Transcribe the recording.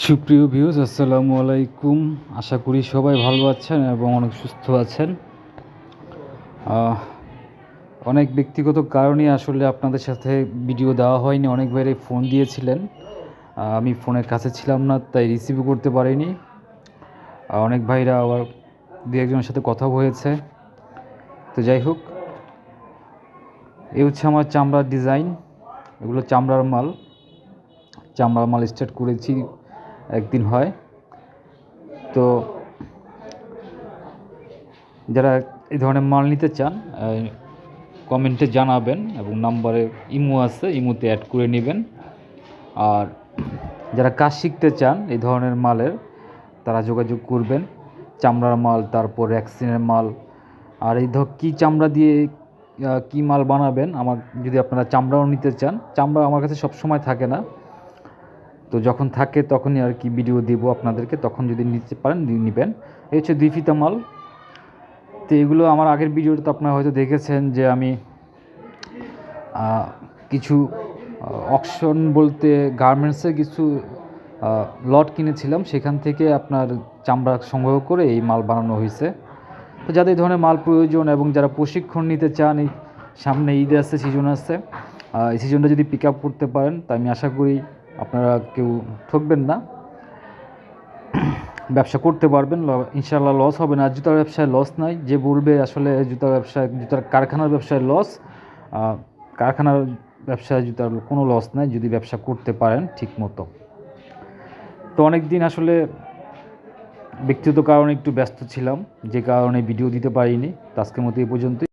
সুপ্রিয় ভিউজ আসসালামু আলাইকুম। আশা করি সবাই ভালো আছেন এবং অনেক সুস্থ আছেন। অনেক ব্যক্তিগত কারণে আসলে আপনাদের সাথে ভিডিও দেওয়া হয়নি। অনেক বাইরে ফোন দিয়েছিলেন আমি ফোনের কাছে ছিলাম না, তাই রিসিভ করতে পারিনি। অনেক ভাইরা আবার দু একজনের সাথে কথা হয়েছে। তো যাই হোক, এই হচ্ছে আমার চামড়ার ডিজাইন এগুলো চামড়ার মাল। চামড়ার মাল স্টার্ট করেছি একদিন হয়। তো যারা এই ধরনের মাল নিতে চান কমেন্টে জানাবেন এবং নাম্বারে ইমো আছে, ইমোতে অ্যাড করে নেবেন। আর যারা কাজ শিখতে চান এই ধরনের মালের, তারা যোগাযোগ করবেন। চামড়ার মাল, তারপর ভ্যাকসিনের মাল। আর এই ধর কী চামড়া দিয়ে কী মাল বানাবেন, আমার যদি আপনারা চামড়াও নিতে চান, চামড়া আমার কাছে সব সময় থাকে না। তো যখন থাকে তখনই আর কি ভিডিও দেবো আপনাদেরকে। তখন যদি নিতে পারেন নেবেন। এই হচ্ছে দুই ফিতা মাল। তো এগুলো আমার আগের ভিডিওটা তো আপনারা হয়তো দেখেছেন যে আমি কিছু অকশন বলতে গার্মেন্টসের কিছু লট কিনেছিলাম। সেখান থেকে আপনার চামড়া সংগ্রহ করে এই মাল বানানো হয়েছে। তো যাদের ধরনের মাল প্রয়োজন এবং যারা প্রশিক্ষণ নিতে চান, এই সামনে ঈদ আসছে সিজন আসছে এই সিজনটা যদি পিক আপ করতে পারেন, তা আমি আশা করি আপনারা কেউ ঠকবেন না। ব্যবসা করতে পারবেন ইনশাল্লাহ লস হবে না। জুতার ব্যবসায় লস নাই। যে বলবে আসলে জুতার ব্যবসায়, জুতার কারখানার ব্যবসায় লস কারখানার ব্যবসায় জুতার কোনো লস নাই, যদি ব্যবসা করতে পারেন ঠিক মতো তো অনেক দিন আসলে ব্যক্তিগত কারণে একটু ব্যস্ত ছিলাম, যে কারণে ভিডিও দিতে পারিনি। তো আজকের মতো এই পর্যন্তই।